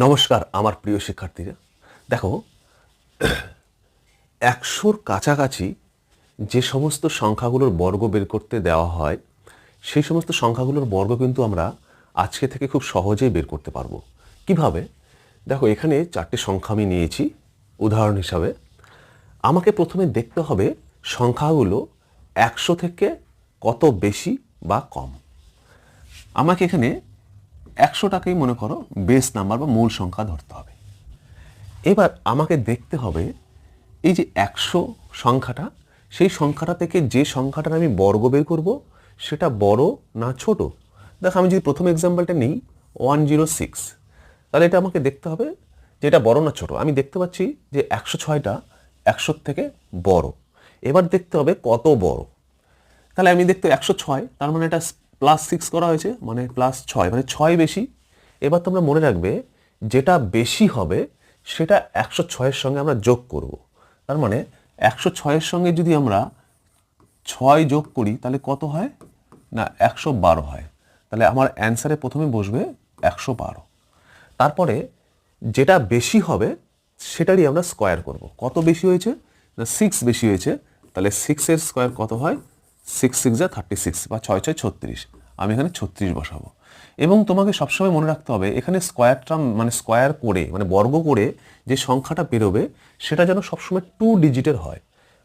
নমস্কার, আমার প্রিয় শিক্ষার্থীরা। দেখো, একশোর কাছাকাছি যে সমস্ত সংখ্যাগুলোর বর্গ বের করতে দেওয়া হয়, সেই সমস্ত সংখ্যাগুলোর বর্গ কিন্তু আমরা আজকে থেকে খুব সহজেই বের করতে পারব। কীভাবে? দেখো, এখানে চারটে সংখ্যা আমি নিয়েছি, উদাহরণ হিসাবে। আমাকে প্রথমে দেখতে হবে সংখ্যাগুলো একশো থেকে কত বেশি বা কম। আমাকে এখানে একশোটাকেই মনে করো বেস নাম্বার বা মূল সংখ্যা ধরতে হবে। এবার আমাকে দেখতে হবে এই যে একশো সংখ্যাটা, সেই সংখ্যাটা থেকে যে সংখ্যাটার আমি বর্গ বের করব, সেটা বড় না ছোট? দেখো, আমি যদি প্রথম এক্সাম্পলটা নিই ওয়ান জিরো সিক্স তাহলে এটা আমাকে দেখতে হবে যে এটা বড় না ছোট? আমি দেখতে পাচ্ছি যে একশো ছয়টা একশোর থেকে বড়। এবার দেখতে হবে কত বড়? তাহলে আমি দেখতে একশো ছয়, তার মানে এটা প্লাস সিক্স করা হয়েছে মানে প্লাস ছয় মানে ছয় বেশি। এবার তোমরা মনে রাখবে, যেটা বেশি হবে, সেটা একশো ছয়ের সঙ্গে আমরা যোগ করব। তার মানে একশো ছয়ের সঙ্গে যদি আমরা ছয় যোগ করি, তাহলে কত হয়? না, একশো বারো হয়। তাহলে আমার অ্যান্সারে প্রথমে বসবে একশো বারো। তারপরে যেটা বেশি হবে, সেটারই আমরা স্কোয়ার করব। কত বেশি হয়েছে? না সিক্স বেশি হয়েছে। তাহলে সিক্সের স্কোয়ার কত হয়? সিক্স সিক্স যা থার্টি সিক্স বা ছয় ছয় ছত্রিশ। আমি এখানে ছত্রিশ বসাবো। এবং তোমাকে সবসময় মনে রাখতে হবে, এখানে স্কোয়ারটা মানে স্কোয়ার করে মানে বর্গ করে যে সংখ্যাটা বেরোবে, সেটা যেন সবসময় টু ডিজিটের হয়।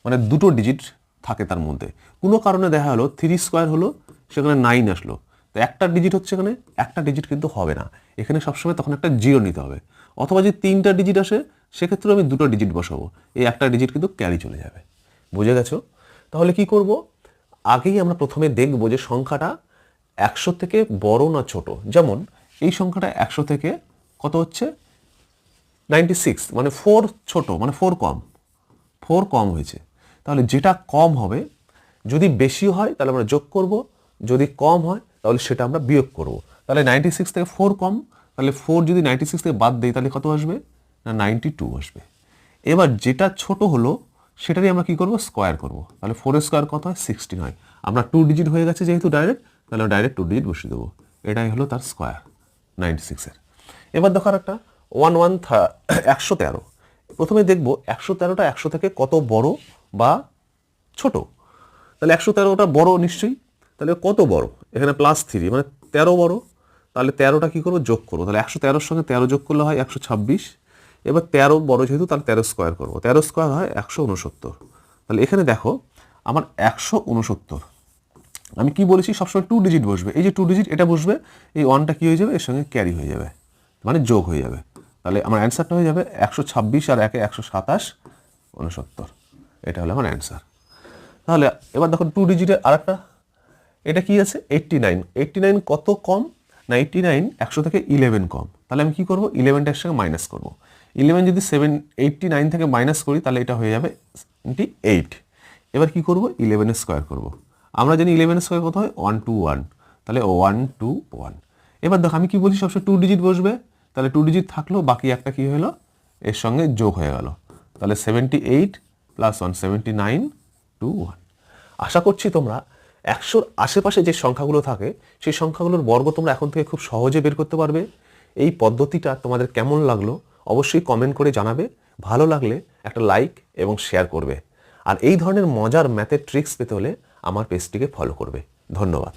মানে দুটো ডিজিট থাকে তার মধ্যে। কোনো কারণে দেখা হলো থ্রি স্কোয়ার হলো, সেখানে নাইন আসলো। তো একটা ডিজিট হচ্ছে এখানে, একটা ডিজিট কিন্তু হবে না। এখানে সবসময় তখন একটা জিরো নিতে হবে। অথবা যদি তিনটা ডিজিট আসে সেক্ষেত্রে আমি দুটো ডিজিট বসাবো। এই একটা ডিজিট কিন্তু ক্যারি চলে যাবে। বুঝে গেছো? তাহলে কি করব? আগেই আমরা প্রথমে দেখব যে সংখ্যাটা একশো থেকে বড় না ছোট। যেমন, এই সংখ্যাটা একশো থেকে কত হচ্ছে? নাইনটি সিক্স মানে ফোর ছোট মানে ফোর কম। ফোর কম হয়েছে। তাহলে যেটা কম হবে, যদি বেশি হয়, তাহলে আমরা যোগ করব। যদি কম হয়, তাহলে সেটা আমরা বিয়োগ করব। তাহলে নাইনটি সিক্স থেকে ফোর কম, তাহলে ফোর যদি নাইনটি সিক্স থেকে বাদ দেই, তাহলে কত আসবে? না নাইনটি টু আসবে। এবার যেটা ছোট হলো সেটারই আমরা কি করব? স্কোয়ার করব। তাহলে ফোর স্কোয়ার কত হয়? সিক্সটিন হয় আমরা টু ডিজিট হয়ে গেছে যেহেতু ডাইরেক্ট তাহলে ডাইরেক্ট টু ডিজিট বসিয়ে দেবো। এটাই হলো তার স্কোয়ার নাইনটি সিক্সের এবার দেখো একটা ওয়ান ওয়ান থা একশো তেরো। প্রথমে দেখব একশো তেরোটা একশো থেকে কত বড় বা ছোট। তাহলে একশো তেরোটা বড় নিশ্চয়ই, তাহলে কত বড়? এখানে প্লাস থ্রি মানে তেরো বড়। তাহলে তেরোটা কী করব? যোগ করব। তাহলে একশো তেরোর সঙ্গে তেরো যোগ করলে হয় একশো ছাব্বিশ। এবার তেরো বড় যেহেতু, তাহলে তেরো স্কোয়ার করব। তেরো স্কোয়ার হয় একশো উনসত্তর তাহলে এখানে দেখো, আমার একশো উনসত্তর আমি কি বলেছি? সবসময় টু ডিজিট বসবে। এই যে টু ডিজিট এটা বসবে, এই ওয়ানটা কি হয়ে যাবে? এর সঙ্গে ক্যারি হয়ে যাবে। মানে যোগ হয়ে যাবে। তাহলে আমার অ্যান্সারটা হয়ে যাবে একশো ছাব্বিশ আর একে একশো সাতাশ উনসত্তর এটা হলো আমার অ্যান্সার তাহলে এবার দেখো টু ডিজিটের আরেকটা। এটা কি আছে? এইট্টি নাইন এইট্টি নাইন কত কম? না এইট্টি নাইন একশো থেকে ইলেভেন কম। তাহলে আমি কি করব? ইলেভেনটা একসঙ্গে মাইনাস করব। ইলেভেন যদি সেভেন, এইটটি নাইন থেকে মাইনাস করি, তাহলে এটা হয়ে যাবে সেভেন্টি এইট। এবার কি করব? ইলেভেনের স্কোয়ার করব। আমরা জানি ইলেভেনের স্কোয়ার কত হয়? One two one. তাহলে ওয়ান টু ওয়ান। এবার দেখো, আমি কি বলছি? সবসময় টু ডিজিট বসবে। তাহলে টু ডিজিট থাকল, বাকি একটা কি হলো? এর সঙ্গে যোগ হয়ে গেল। তাহলে seventy eight plus one seventy nine two one আশা করছি তোমরা একশোর আশেপাশে যে সংখ্যাগুলো থাকে, সেই সংখ্যাগুলোর বর্গ তোমরা এখন থেকে খুব সহজে বের করতে পারবে। এই পদ্ধতিটা তোমাদের কেমন লাগল অবশ্যই কমেন্ট করে জানাবে। ভালো লাগলে একটা লাইক এবং শেয়ার করবে। আর এই ধরনের মজার ম্যাথের ট্রিক্স পেতে হলে আমার পেজটিকে ফলো করবে। ধন্যবাদ।